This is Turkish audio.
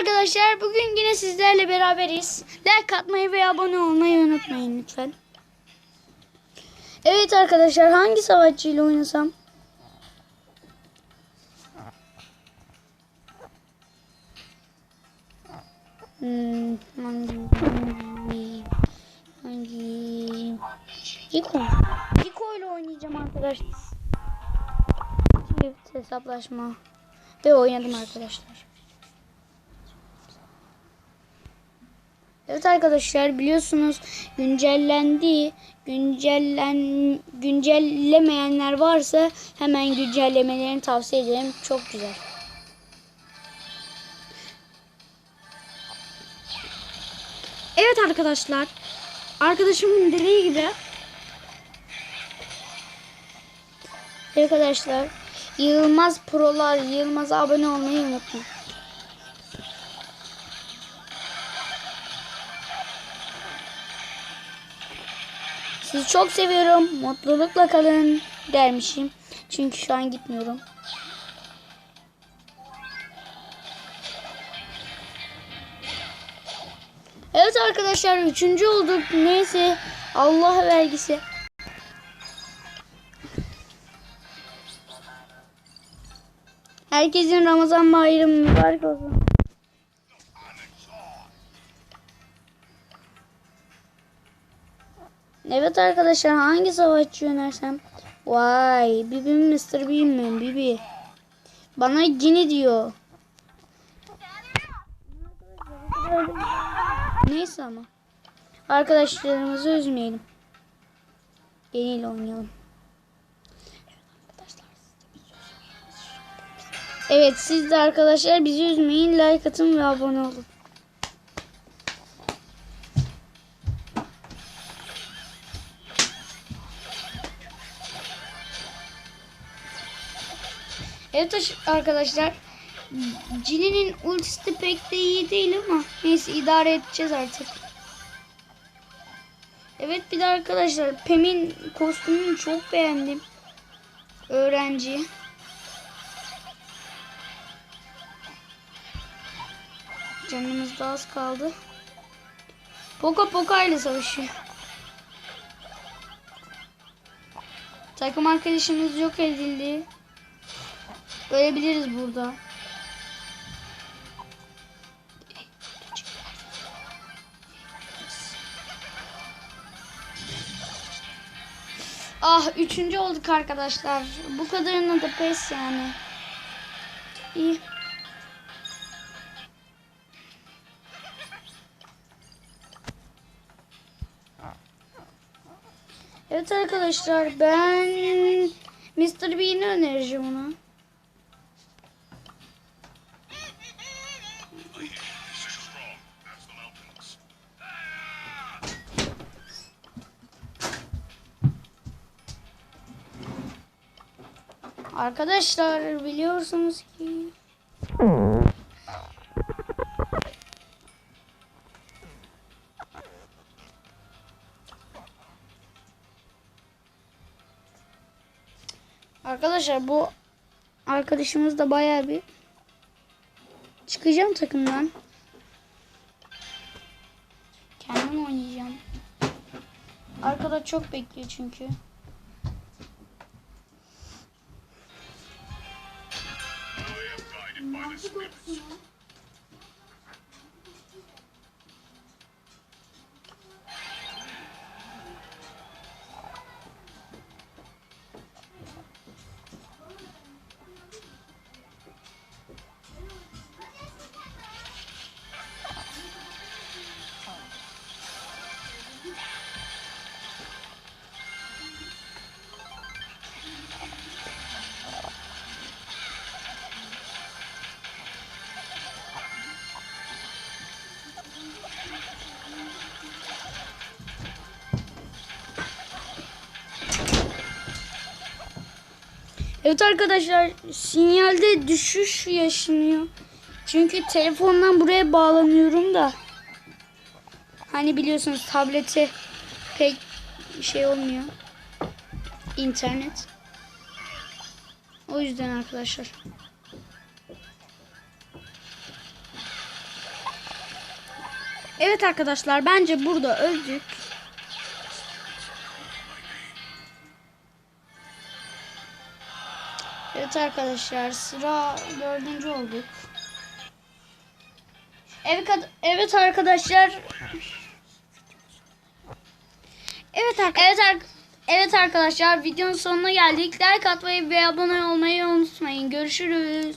arkadaşlar bugün yine sizlerle beraberiz. Like atmayı ve abone olmayı unutmayın lütfen. Evet arkadaşlar hangi savaşçıyla oynasam? Hmm, hangi, hangi, Rico. Rico ile oynayacağım arkadaşlar. Çift hesaplaşma. Ve oynadım arkadaşlar. Evet arkadaşlar biliyorsunuz güncellendi. Güncellen güncellemeyenler varsa hemen güncellemelerini tavsiye ederim. Çok güzel. Evet arkadaşlar. Arkadaşımın dediği gibi Arkadaşlar Yılmaz Prolar Yılmaz'a abone olmayı unutmayın. Sizi çok seviyorum. Mutlulukla kalın dermişim. Çünkü şu an gitmiyorum. Evet arkadaşlar üçüncü olduk. Neyse Allah vergisi. Herkesin Ramazan bayramı mübarek olsun. Evet arkadaşlar hangi savaşçı önersem? Vay Bibi mi Mr. Bean mi? Bibi. Bana Gini diyor. Neyse ama. Arkadaşlarımızı üzmeyelim. Yeniyle oynayalım. Evet siz de arkadaşlar bizi üzmeyin. Like atın ve abone olun. Evet arkadaşlar. Cini'nin ultisi pek de iyi değil ama neyse idare edeceğiz artık. Evet bir de arkadaşlar Pem'in kostümünü çok beğendim. Öğrenci. Canımız da az kaldı. Poka Poka ile savaşıyor. Takım arkadaşımız yok edildi. Ölebiliriz burada. Ah üçüncü olduk arkadaşlar. Bu kadarına da pes yani. İyi. Evet arkadaşlar ben Mr. Bean'i önereceğim ona. Arkadaşlar biliyorsunuz ki Arkadaşlar bu arkadaşımız da bayağı bir çıkacağım takımdan. Kendim oynayacağım. Arkada çok bekliyor çünkü. 不给钱 Evet arkadaşlar sinyalde düşüş yaşanıyor. Çünkü telefondan buraya bağlanıyorum da. Hani biliyorsunuz tablete pek şey olmuyor. İnternet. O yüzden arkadaşlar. Evet arkadaşlar bence burada öldük. Evet arkadaşlar sıra dördüncü olduk. Evet, evet arkadaşlar. Evet arkadaşlar. Evet, ar- evet arkadaşlar videonun sonuna geldik. Like atmayı ve abone olmayı unutmayın. Görüşürüz.